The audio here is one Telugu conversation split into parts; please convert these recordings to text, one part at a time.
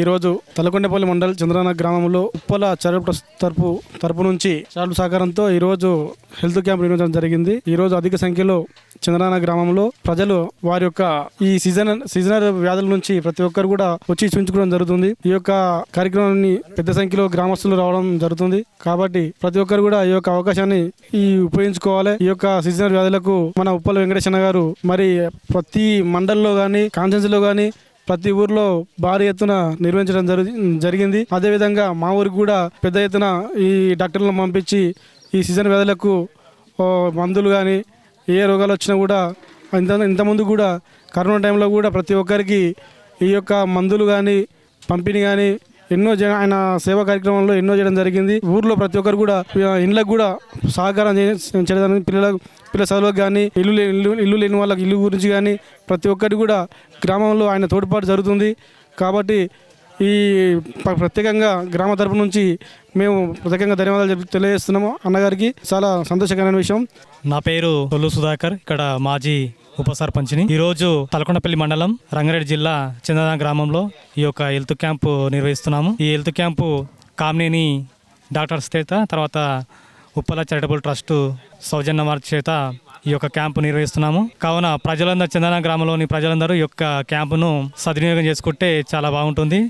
ఈరోజు తలకొండపల్లి మండల్ చంద్రాన గ్రామంలో ఉప్పల చర్య తరపు తరపు నుంచి చాలు సహకారంతో ఈరోజు హెల్త్ క్యాంప్ నిర్వహించడం జరిగింది. ఈరోజు అధిక సంఖ్యలో చంద్రాన గ్రామంలో ప్రజలు వారి యొక్క ఈ సీజన్ సీజనల్ వ్యాధుల నుంచి ప్రతి ఒక్కరు కూడా వచ్చి చూపించుకోవడం జరుగుతుంది. ఈ యొక్క కార్యక్రమాన్ని పెద్ద సంఖ్యలో గ్రామస్తులు రావడం జరుగుతుంది. కాబట్టి ప్రతి ఒక్కరు కూడా ఈ యొక్క అవకాశాన్ని ఈ ఉపయోగించుకోవాలి. ఈ యొక్క సీజనల్ వ్యాధులకు మన ఉప్పల వెంకటేశ్వర గారు మరి ప్రతి మండల్లో కానీ కాన్స్టెన్సీలో కానీ ప్రతి ఊర్లో భారీ ఎత్తున నిర్వహించడం జరి జరిగింది. అదేవిధంగా మా ఊరికి కూడా పెద్ద ఎత్తున ఈ డాక్టర్లను పంపించి ఈ సీజన్ వ్యాధులకు మందులు కానీ ఏ రోగాలు వచ్చినా కూడా ఇంత ఇంతకుముందు కూడా కరోనా టైంలో కూడా ప్రతి ఒక్కరికి ఈ యొక్క మందులు కానీ పంపిణీ కానీ ఎన్నో జన ఆయన సేవా కార్యక్రమంలో ఎన్నో చేయడం జరిగింది. ఊర్లో ప్రతి ఒక్కరు కూడా ఇండ్లకు కూడా సహకారం చేయడం చేయడానికి పిల్లల చదువులకు కానీ ఇల్లు ఇల్లు ఇల్లు లేని వాళ్ళకి ఇల్లు గురించి కానీ ప్రతి ఒక్కటి కూడా గ్రామంలో ఆయన తోడ్పాటు జరుగుతుంది. కాబట్టి ఈ ప్రత్యేకంగా గ్రామ తరపు నుంచి మేము ప్రత్యేకంగా ధన్యవాదాలు తెలియజేస్తున్నాము. అన్నగారికి చాలా సంతోషకరమైన విషయం. నా పేరు తొల్లు సుధాకర్. ఇక్కడ మాజీ ఉప సర్పంచ్ని ఈరోజు తలకొండపల్లి మండలం రంగారెడ్డి జిల్లా చందన గ్రామంలో ఈ యొక్క హెల్త్ క్యాంపు నిర్వహిస్తున్నాము. ఈ హెల్త్ క్యాంపు కామినేని డాక్టర్స్ చేత తర్వాత ఉప్పల చారిటబుల్ ట్రస్ట్ సౌజన్య వారి చేత ఈ యొక్క క్యాంపు నిర్వహిస్తున్నాము. కావున ప్రజలందరూ చందన గ్రామంలోని ప్రజలందరూ ఈ యొక్క క్యాంపును సద్వినియోగం చేసుకుంటే చాలా బాగుంటుంది.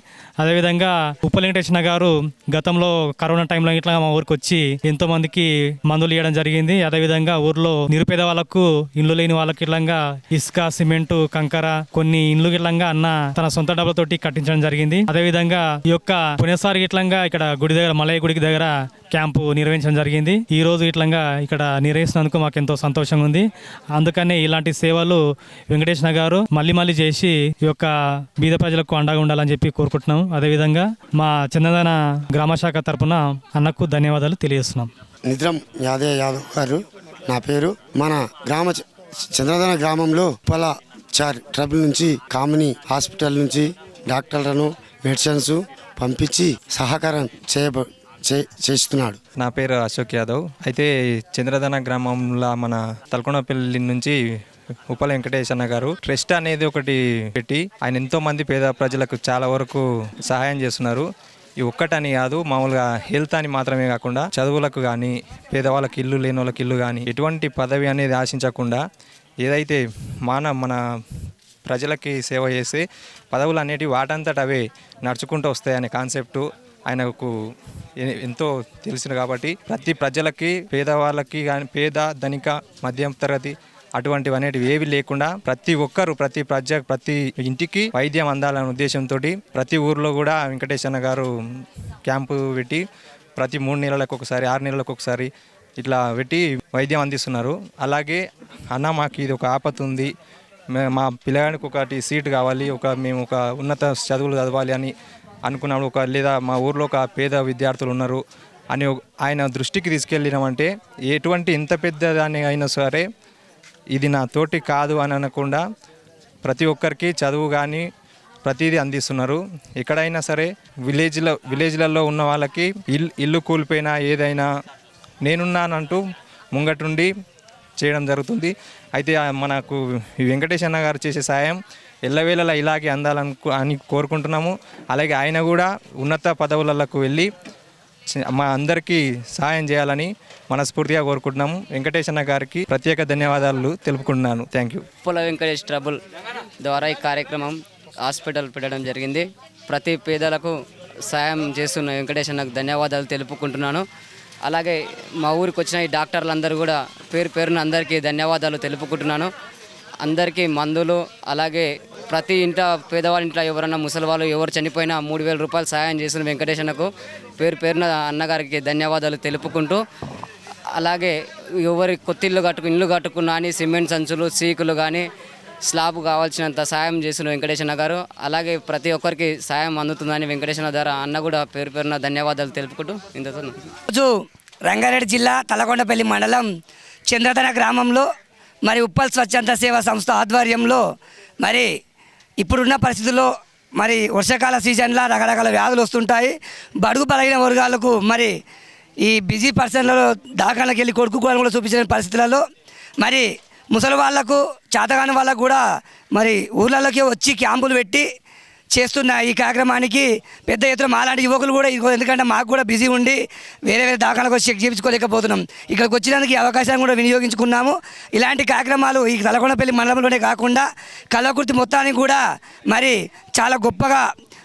అదేవిధంగా ఉప్ప వెంకటేశ్వర గారు గతంలో కరోనా టైంలో ఇట్లా మా ఊరికి వచ్చి ఎంతో మందికి మందులు ఇవ్వడం జరిగింది. అదేవిధంగా ఊర్లో నిరుపేద వాళ్ళకు ఇల్లు లేని వాళ్ళకి ఇట్లంగా ఇసుక సిమెంట్ కంకర కొన్ని ఇండ్లు ఇట్లంగా అన్న తన సొంత డబ్బులతోటి కట్టించడం జరిగింది. అదేవిధంగా ఈ యొక్క పునసారి ఇట్లంగా ఇక్కడ గుడి దగ్గర మలయ గుడికి దగ్గర క్యాంపు నిర్వహించడం జరిగింది. ఈ రోజు ఇట్లంగా ఇక్కడ నిర్వహిస్తున్నందుకు మాకు ఎంతో సంతోషంగా ఉంది. అందుకనే ఇలాంటి సేవలు వెంకటేశ్వర గారు మళ్ళీ మళ్ళీ చేసి ఈ యొక్క బీద ప్రజలకు అండగా ఉండాలని చెప్పి కోరుకుంటున్నాం అదేవిధంగా మా చిన్నదాన గ్రామ శాఖ తరపున అన్నకు ధన్యవాదాలు తెలియజేస్తున్నాం. నిద్రం యాదయ్య యాదవ్ గారు నా పేరు మన గ్రామ చ- చంద్రధన గ్రామంలో పొల చార్ ట్రబుల్ నుంచి కామిని హాస్పిటల్ నుంచి డాక్టర్లను మెడిసిన్స్ పంపించి సహకారం చేయబ చేస్తున్నాడు. నా పేరు అశోక్ యాదవ్. అయితే చంద్రధన గ్రామంలో మన తలకొండపల్లి నుంచి ఉప్పల వెంకటేశన్న గారు ట్రస్ట్ అనేది ఒకటి పెట్టి ఆయన ఎంతో మంది పేద ప్రజలకు చాలా వరకు సహాయం చేస్తున్నారు. ఈ ఒక్కటని కాదు మామూలుగా హెల్త్ అని మాత్రమే కాకుండా చదువులకు కానీ పేదవాళ్ళకి ఇల్లు లేని వాళ్ళకి ఇల్లు కానీ ఎటువంటి పదవి అనేది ఆశించకుండా ఏదైతే మాన మన ప్రజలకి సేవ చేసి పదవులు అనేటివి వాటంతట అవే నడుచుకుంటూ వస్తాయనే కాన్సెప్టు ఆయనకు ఎంతో తెలిసిన కాబట్టి ప్రతి ప్రజలకి పేదవాళ్ళకి కానీ పేద ధనిక మధ్యం తరగతి అటువంటివి అనేటివి ఏవి లేకుండా ప్రతి ఒక్కరు ప్రతి ప్రజ ప్రతి ఇంటికి వైద్యం అందాలనే ఉద్దేశంతో ప్రతి ఊర్లో కూడా వెంకటేశ్వర గారు క్యాంపు పెట్టి ప్రతి మూడు నెలలకు ఒకసారి ఆరు నెలలకు ఒకసారి ఇట్లా పెట్టి వైద్యం అందిస్తున్నారు. అలాగే అన్న మాకు ఇది ఒక ఆపత్ ఉంది. మా పిల్లగానికి ఒకటి సీట్ కావాలి ఒక మేము ఒక ఉన్నత చదువులు చదవాలి అని అనుకున్నాడు. ఒక లేదా మా ఊర్లో ఒక పేద విద్యార్థులు ఉన్నారు అని ఆయన దృష్టికి తీసుకెళ్ళినామంటే ఎటువంటి ఇంత పెద్ద దాన్ని అయినా సరే ఇది నా తోటి కాదు అని అనకుండా ప్రతి ఒక్కరికి చదువు కానీ ప్రతిదీ అందిస్తున్నారు. ఎక్కడైనా సరే విలేజ్లో విలేజ్లలో ఉన్న వాళ్ళకి ఇల్లు ఇల్లు కూలిపోయినా ఏదైనా నేనున్నానంటూ ముంగటుండి చేయడం జరుగుతుంది. అయితే మనకు ఈ అన్న గారు చేసే సాయం ఎల్లవేళలా ఇలాగే అందాలను అని కోరుకుంటున్నాము. అలాగే ఆయన కూడా ఉన్నత పదవులకు వెళ్ళి మా అందరికీ సహాయం చేయాలని మనస్ఫూర్తిగా కోరుకుంటున్నాము. వెంకటేశన్న గారికి ప్రత్యేక ధన్యవాదాలు తెలుపుకుంటున్నాను. Thank you. పుల వెంకటేష్ ట్రబుల్ ద్వారా ఈ కార్యక్రమం హాస్పిటల్ పెట్టడం జరిగింది. ప్రతి పేదలకు సాయం చేస్తున్న వెంకటేశన్నకు ధన్యవాదాలు తెలుపుకుంటున్నాను. అలాగే మా ఊరికి వచ్చిన ఈ డాక్టర్లందరూ కూడా పేరు పేరున అందరికీ ధన్యవాదాలు తెలుపుకుంటున్నాను. అందరికీ మందులు అలాగే ప్రతి ఇంట పేదవాళ్ళ ఇంట్లో ఎవరన్నా ముసలి వాళ్ళు ఎవరు చనిపోయినా మూడు వేల రూపాయలు సహాయం చేసిన వెంకటేశ్వరకు పేరు పేరున అన్నగారికి ధన్యవాదాలు తెలుపుకుంటూ అలాగే ఎవరి కొత్తిల్లు కట్టుకు ఇల్లు కట్టుకున్నా అని సిమెంట్ సంచులు సీకులు కానీ స్లాబ్ కావాల్సినంత సాయం చేసిన వెంకటేశ్వర గారు అలాగే ప్రతి ఒక్కరికి సాయం అందుతుందని వెంకటేశ్వర ద్వారా అన్న కూడా పేరు పేరున ధన్యవాదాలు తెలుపుకుంటూ ఇంతతో రోజు రంగారెడ్డి జిల్లా తలకొండపల్లి మండలం చంద్రధన గ్రామంలో మరి ఉప్పల్ స్వచ్ఛంద సేవా సంస్థ ఆధ్వర్యంలో మరి ఇప్పుడున్న పరిస్థితుల్లో మరి వర్షాకాల సీజన్లో రకరకాల వ్యాధులు వస్తుంటాయి. బడుగు పలగిన వర్గాలకు మరి ఈ బిజీ పర్సన్లలో దాఖలకు వెళ్ళి కొడుకు కూడా చూపించిన పరిస్థితులలో మరి ముసలి వాళ్ళకు చేతగాని వాళ్ళకు కూడా మరి ఊర్లలోకి వచ్చి క్యాంపులు పెట్టి చేస్తున్న ఈ కార్యక్రమానికి పెద్ద ఎత్తున మాలాంటి యువకులు కూడా ఎందుకంటే మాకు కూడా బిజీ ఉండి వేరే వేరే దాఖలకు వచ్చి చెక్ చేయించుకోలేకపోతున్నాం. ఇక్కడికి వచ్చినందుకు ఈ అవకాశాన్ని కూడా వినియోగించుకున్నాము. ఇలాంటి కార్యక్రమాలు ఈ తలకొండపల్లి మండలంలోనే కాకుండా కళాకృతి మొత్తానికి కూడా మరి చాలా గొప్పగా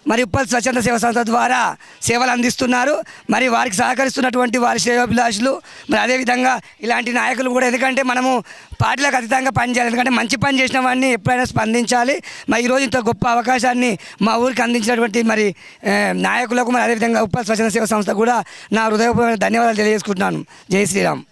మరి ఉప్పల్ స్వచ్ఛంద సేవ సంస్థ ద్వారా సేవలు అందిస్తున్నారు. మరి వారికి సహకరిస్తున్నటువంటి వారి శ్రేయోభిలాషులు మరి అదేవిధంగా ఇలాంటి నాయకులు కూడా ఎందుకంటే మనము పార్టీలకు అతీతంగా పనిచేయాలి. ఎందుకంటే మంచి పని చేసిన వాడిని ఎప్పుడైనా స్పందించాలి. మరి ఈరోజు ఇంత గొప్ప అవకాశాన్ని మా ఊరికి అందించినటువంటి మరి నాయకులకు మరి అదేవిధంగా ఉప్పల్ స్వచ్ఛంద సేవ సంస్థ కూడా నా హృదయపూర్వక ధన్యవాదాలు తెలియజేసుకుంటున్నాను. జై శ్రీరామ్.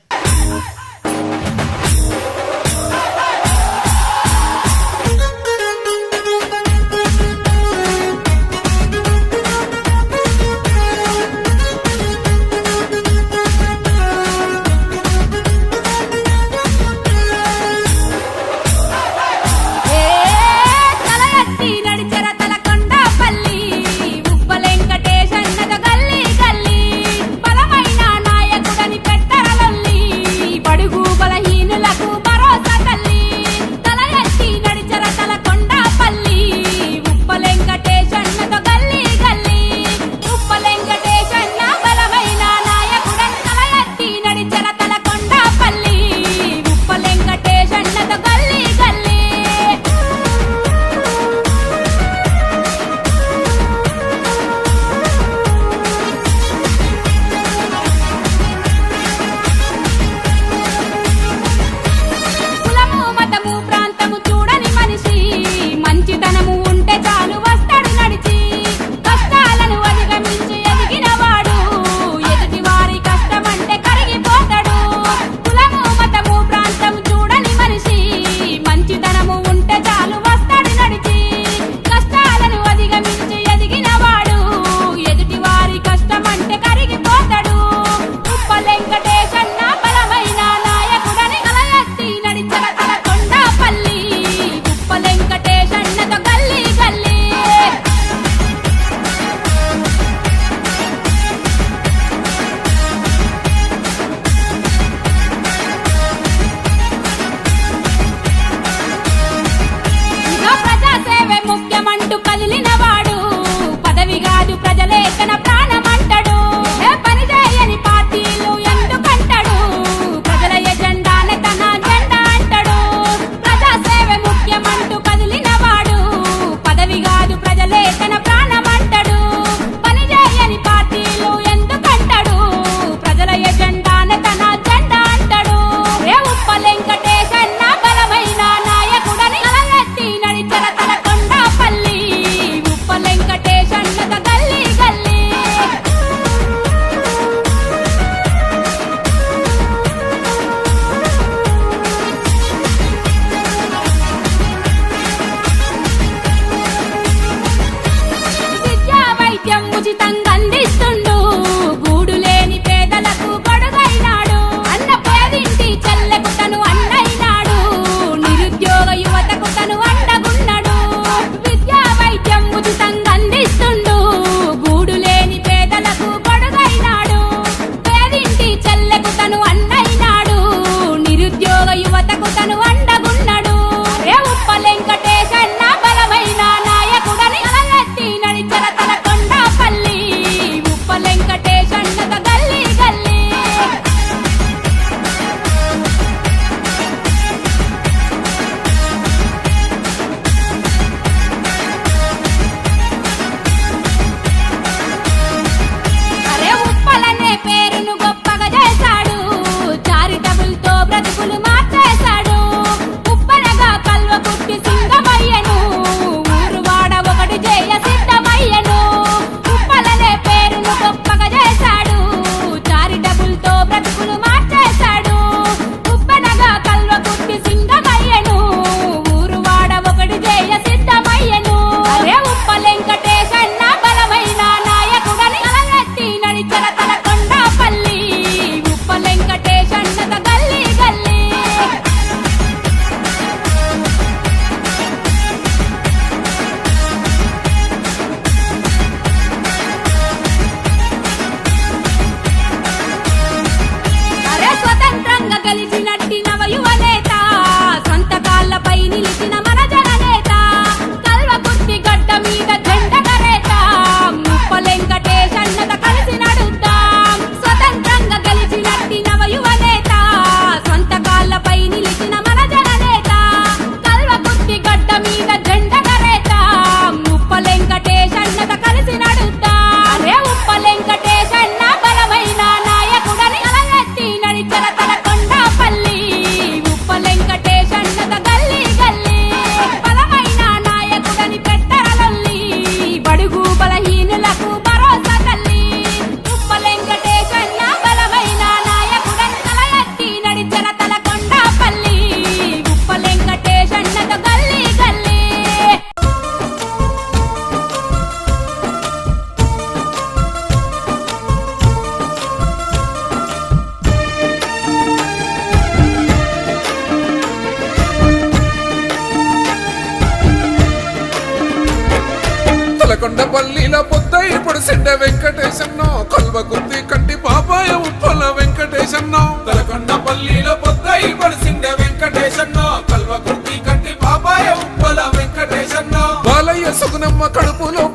కొండపల్లిల పొద్ద ఇప్పుడు సిడ్డ వెంకటేశన్న. కల్వ గుర్తి కంటి బాబాయ ఉప్పల వెంకటేశన్న. తలకొండపల్లిల పొద్ద ఇప్పుడు సిడ్డ వెంకటేశన్న. కల్వ గుర్తి కంటి బాబాయ ఉప్పల వెంకటేశన్న. బాలయ్య సుగుణమ్మ కడుపులో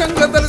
సంగతలు